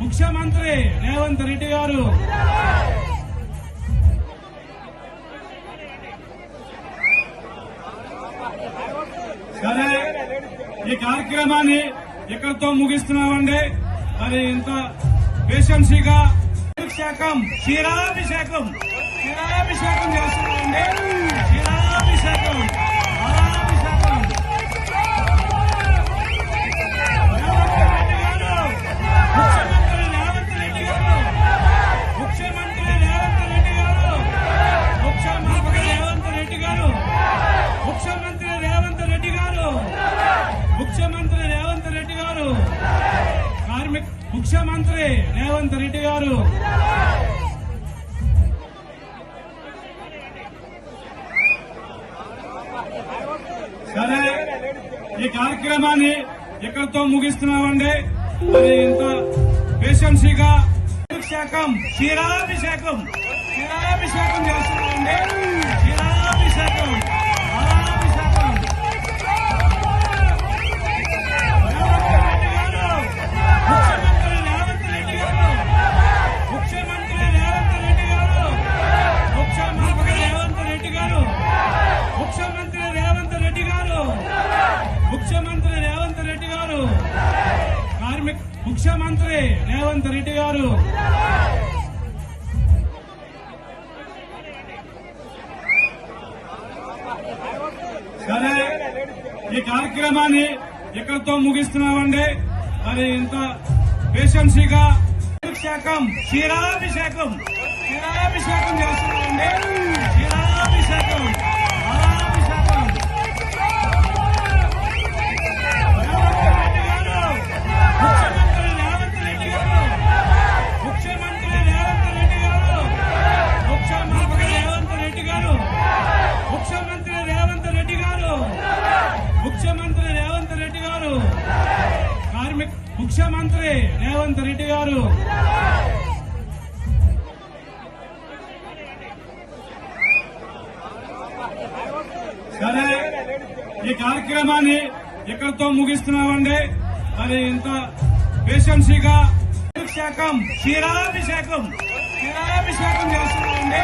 ముఖ్యమంత్రి రేవంత్ రెడ్డి గారు. సరే ఈ కార్యక్రమాన్ని ఇక్కడితో ముగిస్తున్నామండి? మరి ఇంత పేషెన్సీగా అభిషేకం క్షీరాభిషేకం క్షీరాభిషేకం చేస్తున్నామండి. ముఖ్యమంత్రి రేవంత్ రెడ్డి గారు. సరే ఈ కార్యక్రమాన్ని ఇక్కడితో ముగిస్తున్నామండి? మరి ఇంత పేషెన్సీగా అభిషేకం క్షీరాభిషేకం క్షీరాభిషేకం ముఖ్యమంత్రి రేవంత్ రెడ్డి గారు. సరే ఈ కార్యక్రమాన్ని ఇక్కడితో ముగిస్తున్నామండి? మరి ఇంత పేషెన్సీగా శాఖం క్షీరాభిషేకం క్షీరాభిషేకం చేస్తున్నామండి. క్షీరాభిషేకం. ముఖ్యమంత్రి రేవంత్ రెడ్డి గారు. సరే ఈ కార్యక్రమాన్ని ఇక్కడితో ముగిస్తున్నామండి? మరి ఇంత పేషెన్సీగా అభిషేకం క్షీరాభిషేకం క్షీరాభిషేకం చేస్తున్నామండి.